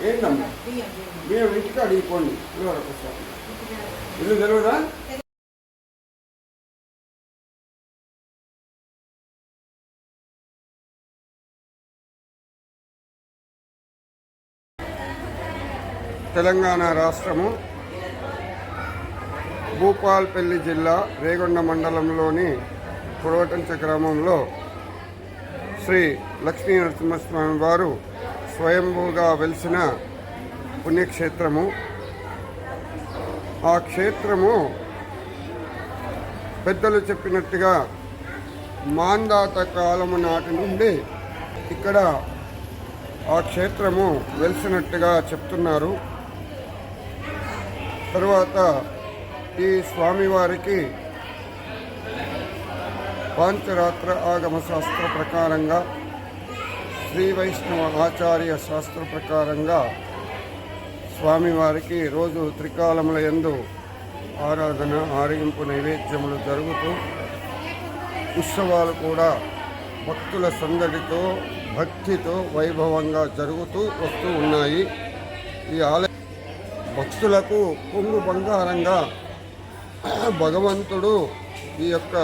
ఉంటే అడిగిపోండి ఇదివరకు ఇల్లు తెలియదా తెలంగాణ రాష్ట్రము భూపాల్పల్లి జిల్లా రేగొండ మండలంలోని పురవటంచ గ్రామంలో శ్రీ లక్ష్మీ నరసింహస్వామి వారు స్వయంభూగా వెలిసిన పుణ్యక్షేత్రము. ఆ క్షేత్రము పెద్దలు చెప్పినట్టుగా మాందాత కాలము నాటి నుండి ఇక్కడ ఆ క్షేత్రము వెలిసినట్టుగా చెప్తున్నారు. తరువాత ఈ స్వామివారికి పాంచరాత్ర ఆగమ శాస్త్ర ప్రకారంగా శ్రీ వైష్ణవ ఆచార్య శాస్త్ర ప్రకారంగా స్వామివారికి రోజు త్రికాలముల యందు ఆరాధన ఆరగింపు నైవేద్యములు జరుగుతూ ఉత్సవాలు కూడా భక్తుల సందడితో భక్తితో వైభవంగా జరుగుతూ వస్తూ ఉన్నాయి. ఈ ఆలయ భక్తులకు కొంగు బంగారంగా భగవంతుడు ఈ యొక్క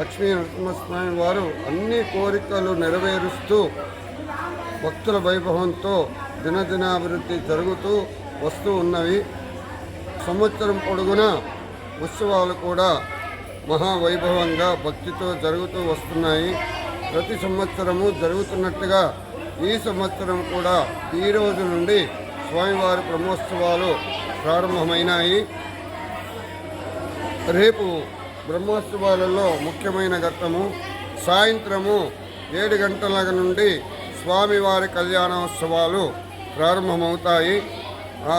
లక్ష్మీ నరసింహస్వామి వారు అన్ని కోరికలు నెరవేరుస్తూ భక్తుల వైభవంతో దినదినాభివృద్ధి జరుగుతూ వస్తూ ఉన్నవి. సంవత్సరం పొడుగునా ఉత్సవాలు కూడా మహావైభవంగా భక్తితో జరుగుతూ వస్తున్నాయి. ప్రతి సంవత్సరము జరుగుతున్నట్టుగా ఈ సంవత్సరం కూడా ఈ రోజు నుండి స్వామివారి బ్రహ్మోత్సవాలు ప్రారంభమైనాయి. రేపు బ్రహ్మోత్సవాలలో ముఖ్యమైన ఘట్టము సాయంత్రము ఏడు గంటల నుండి స్వామివారి కళ్యాణోత్సవాలు ప్రారంభమవుతాయి. ఆ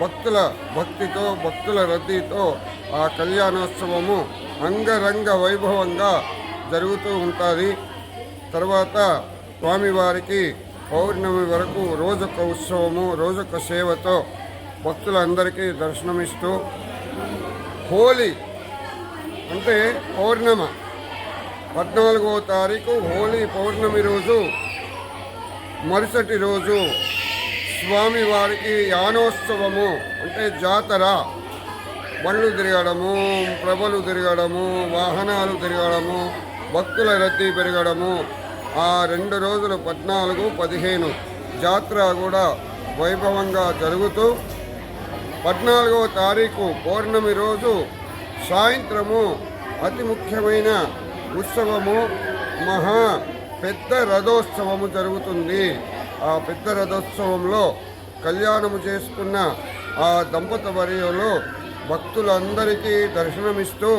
భక్తుల భక్తితో భక్తుల రద్దీతో ఆ కళ్యాణోత్సవము అంగరంగ వైభవంగా జరుగుతూ ఉంటుంది. తర్వాత స్వామివారికి పౌర్ణమి వరకు రోజొక ఉత్సవము రోజొక సేవతో భక్తులందరికీ దర్శనమిస్తూ హోలీ అంటే పౌర్ణమ. పద్నాలుగో తారీఖు హోలీ పౌర్ణమి రోజు మరుసటి రోజు స్వామివారికి యానోత్సవము అంటే జాతర. బండ్లు తిరగడము ప్రభలు తిరగడము వాహనాలు తిరగడము భక్తుల రద్దీ పెరగడము. ఆ రెండు రోజులు పద్నాలుగు పదిహేను జాతర కూడా వైభవంగా జరుగుతూ పద్నాలుగవ తారీఖు పౌర్ణమి రోజు సాయంత్రము అతి ముఖ్యమైన ఉత్సవము మహా పెద్ద రథోత్సవము జరుగుతుంది. ఆ పెద్ద రథోత్సవంలో కళ్యాణము చేసుకున్న ఆ దంపత వర్యంలో భక్తులందరికీ దర్శనమిస్తూ